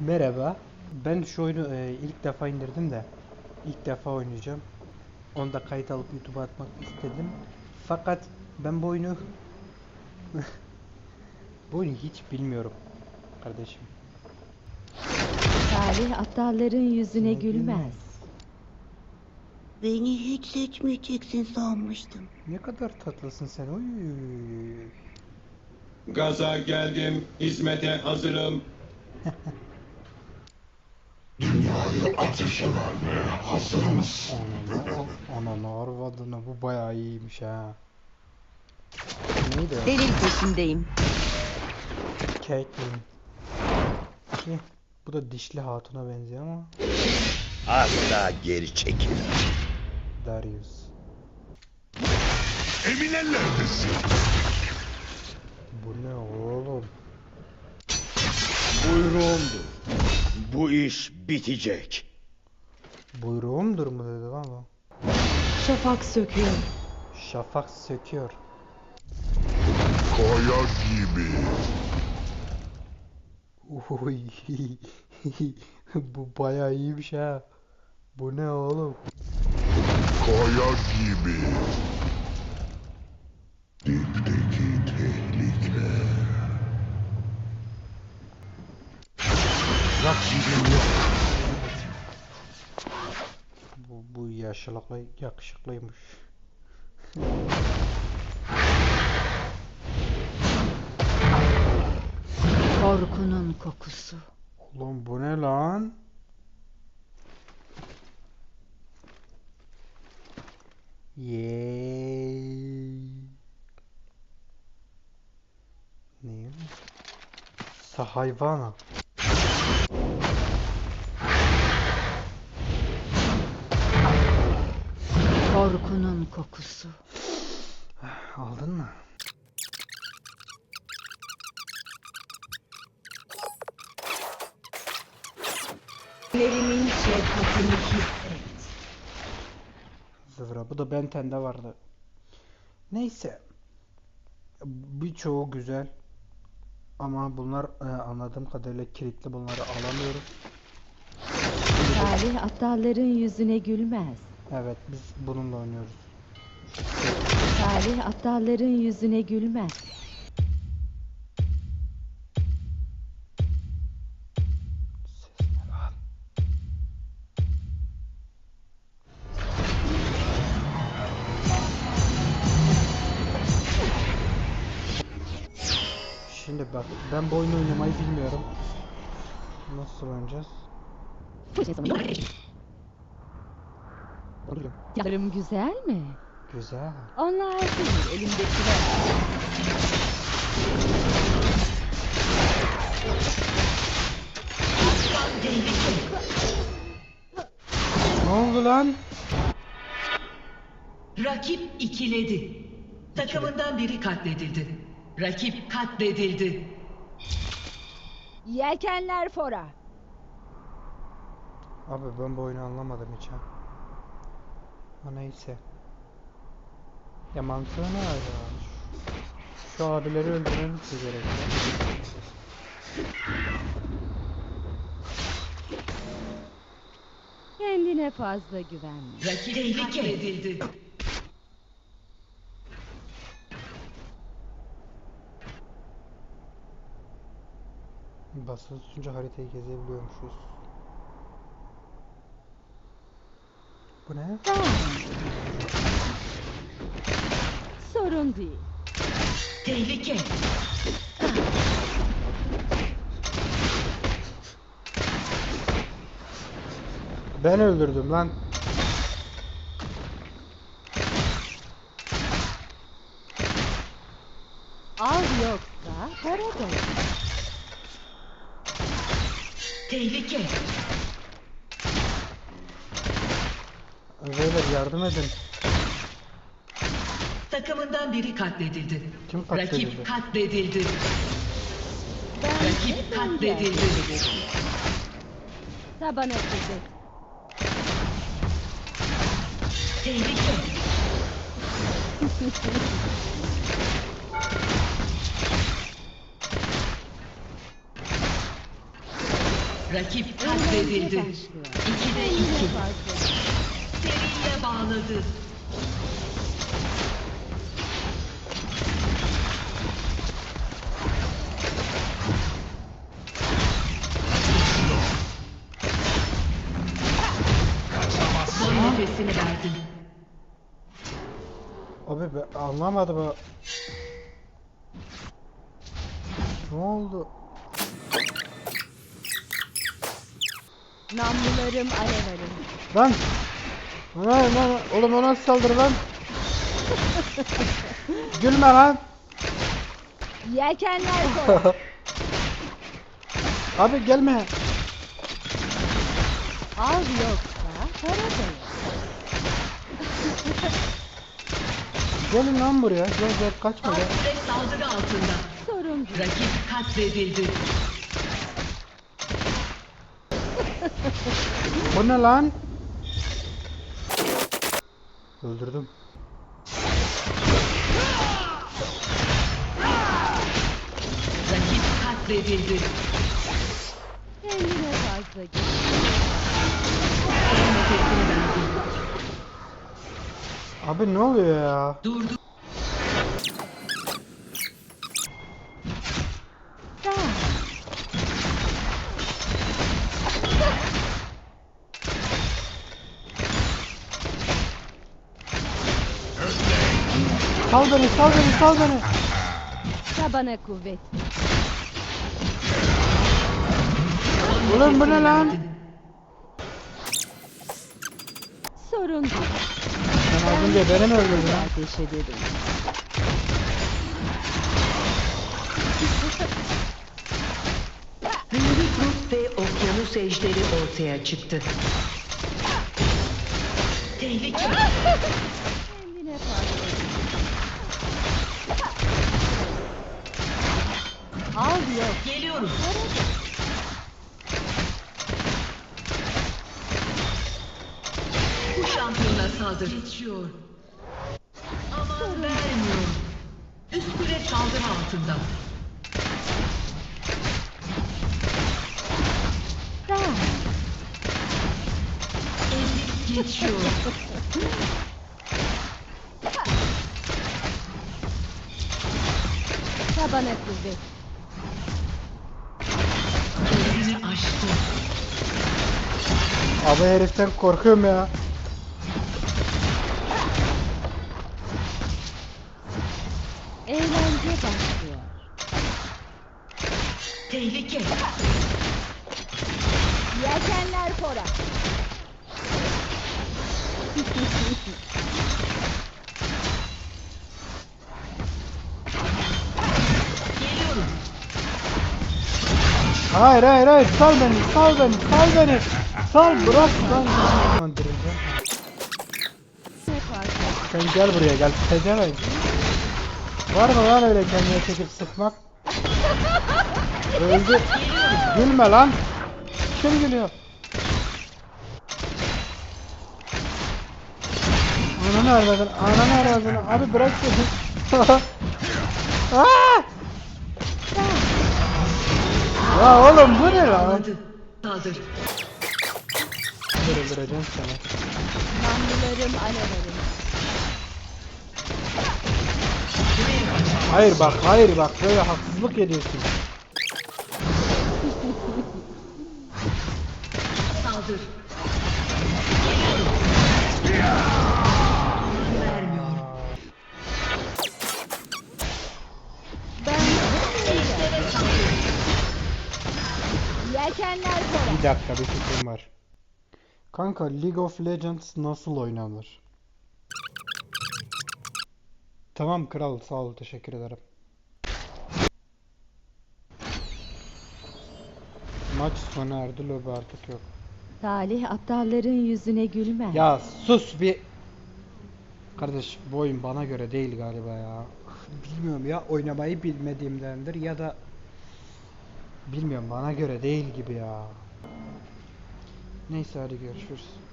Merhaba. Ben şu oyunu e, ilk defa indirdim de ilk defa oynayacağım. Onu da kayıt alıp YouTube'a atmak istedim. Fakat ben bu oyunu bu oyunu hiç bilmiyorum kardeşim. Salih aptalların yüzüne gülmez. Beni hiç seçmeyeceksin sanmıştım. Ne kadar tatlısın sen. Oy. Gaza geldim, hizmete hazırım. Ananı, ananı arvadını bu bayağı iyiymiş ha. Neydi? Delil peşindeyim. Caitlyn. Ki, Bu da dişli hatuna benziyor ama Asla geri çekil. Darius. Eminellerdesin. Bu ne oğlum? Buyruğumdur. Bu iş bitecek. Buyruğumdur mu dedi lan o? Şafak söküyor. Şafak söküyor. Kaya gibi. Uy. Bu bayağı iyiymiş ha. Bu ne oğlum? Kaya gibi. Dipteki Rakibim yok. Bu, bu yaşlılıkla yakışıklıymış. Korkunun kokusu. Oğlum bu ne lan? Yeee. Ne? Sahayvana. Korkunun kokusu. Aldın mı? Nerimin şefkatini hisset. Zıvra. Bu da Benten'de vardı. Neyse. Birçoğu güzel. Ama bunlar e, anladığım kadarıyla kilitli bunları alamıyoruz. Salih aptalların yüzüne gülmez. Evet biz bununla oynuyoruz. Salih aptalların yüzüne gülmez. Şimdi bak ben bu oyunu oynamayı bilmiyorum. Nasıl oynayacağız? Oluyor. Yarım güzel mi? Güzel. Onlar değil elimdekiler. Ne oldu lan? Rakip ikiledi. Takımından biri katledildi. Rakip katledildi. Yelkenler fora. Abi ben bu oyunu anlamadım hiç ha. Ha neyse. Ya mantığı ne acaba? Şu abileri öldürmemiz mi gerekiyor? Kendine fazla güvenme. Rakip katledildi. Basılı tutunca haritayı gezebiliyormuşuz. Bu ne? Sorun değil. Tehlike. Ben öldürdüm lan. Av yoksa para da. Tehlike. Yardım edin. Takımından biri katledildi. Kim katledildi? Rakip katledildi. Ben Rakip katledildi. Tabana kızı. Tehlike. Rakip katledildi. başlıyor. 2'de Yine 2. farklı. Seriye bağladı. Son nefesini verdi. Abi ben anlamadım ha. Ne oldu? Namlularım alev alın. Lan! Lan lan oğlum o nasıl saldırı lan? Gülme lan! Yelkenler koy. Abi gelme. Av yoksa para da yok. Gelin lan buraya. Gel gel kaçma gel. Kule saldırı altında. Sorun değil. Rakip katledildi. Bu ne lan? Öldürdüm. Rakip katledildi. Kendine fazla git. Abi ne oluyor ya? Durdu. Sal beni sal beni sal beni. Tabana kuvvet. Ulan bu ne lan? Sorun değil. Sen az önce beni mi öldürdün ha? Ateş ederim. Büyülü grup ve okyanus ejderi ortaya çıktı. Tehlike. Kendine fazla git. Av yok. Geliyorum. Bu şampiyona saldır. Geçiyor. Aman vermiyor. Üst kule saldırı altında. Daha. Ezip geçiyor. Tabana kuvvet. Kendini aştı. Abi heriften korkuyorum ya. Eğlence başlıyor. Tehlike. Yelkenler fora. Hayır hayır hayır sal beni sal beni sal beni. Sal bırak lan. Öldüreceğim. Sen gel buraya gel. Pezevenk. Var mı lan öyle kendine çekip sıkmak? Öldü. Gülme lan. Kim gülüyor? Ananı aradın, ananı aradın. Abi bırak beni. Aa! Ya oğlum bu ne lan? Dur öldüreceğim seni. Namlularım alev alın. Hayır bak, hayır bak. Böyle haksızlık ediyorsun. Saldır. Yelkenler. Bir dakika bir fikrim var. Kanka League of Legends nasıl oynanır? Tamam kral sağ ol teşekkür ederim. Maç sona erdi lobi artık yok. Talih aptalların yüzüne gülmez. Ya sus bir. Kardeş bu oyun bana göre değil galiba ya. Bilmiyorum ya oynamayı bilmediğimdendir ya da bilmiyorum bana göre değil gibi ya. Neyse hadi görüşürüz.